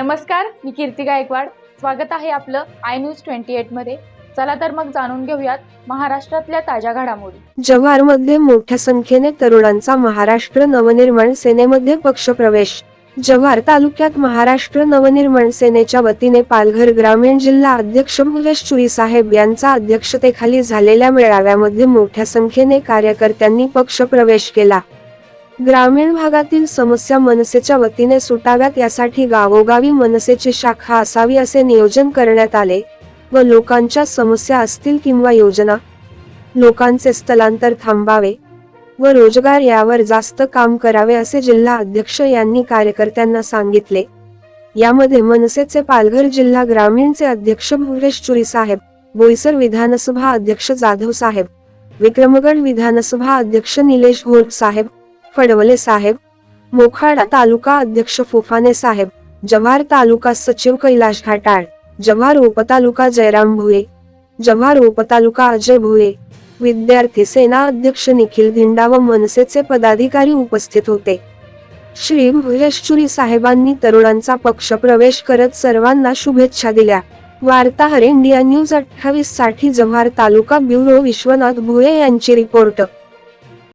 नमस्कार मी कीर्ती गायकवाड. स्वागत आहे आपलं आय न्यूज ट्वेंटी एटमध्ये. चला तर मग जाणून घेऊयात महाराष्ट्रातल्या ताज्या घडामोडी. जव्हारमध्ये मोठ्या संख्येने तरुणांचा महाराष्ट्र नवनिर्माण सेनेमध्ये पक्षप्रवेश. जव्हार तालुक्यात महाराष्ट्र नवनिर्माण सेनेच्या वतीने पालघर ग्रामीण जिल्हा अध्यक्ष मुलेश चुरी साहेब यांच्या अध्यक्षतेखाली झालेल्या मेळाव्यामध्ये मोठ्या संख्येने कार्यकर्त्यांनी पक्षप्रवेश केला. ग्रामीण भागातील समस्या मनसेच्या वतीने सुटाव्यात यासाठी गावोगावी मनसेची शाखा असावी असे नियोजन करण्यात आले व लोकांच्या समस्या असतील किंवा योजना लोकांचे स्थलांतर थांबावे व रोजगार यावर जास्त काम करावे असे जिल्हा अध्यक्ष यांनी कार्यकर्त्यांना सांगितले. यामध्ये मनसेचे पालघर जिल्हा ग्रामीणचे अध्यक्ष भुवनेश चुरी साहेब बोईसर विधानसभा अध्यक्ष जाधव साहेब विक्रमगड विधानसभा अध्यक्ष निलेश घोर साहेब फडवले साहेब. मोखाडा तालुका अध्यक्ष फुफाने साहेब. जव्हार तालुका सचिव कैलाश घाटाळ. जव्हार उपतालुका जयराम भुये. जव्हार उपतालुका अजय भुये. विद्यार्थी सेना अध्यक्ष निखिल धिंडा व मनसेचे पदाधिकारी उपस्थित होते. श्री भुयेश्वरी साहेबांनी तरुणांचा पक्ष प्रवेश करत सर्वांना शुभेच्छा दिल्या. वार्ताहर इंडिया न्यूज अठ्ठावीससाठी जव्हार तालुका ब्युरो विश्वनाथ भुये यांची रिपोर्ट.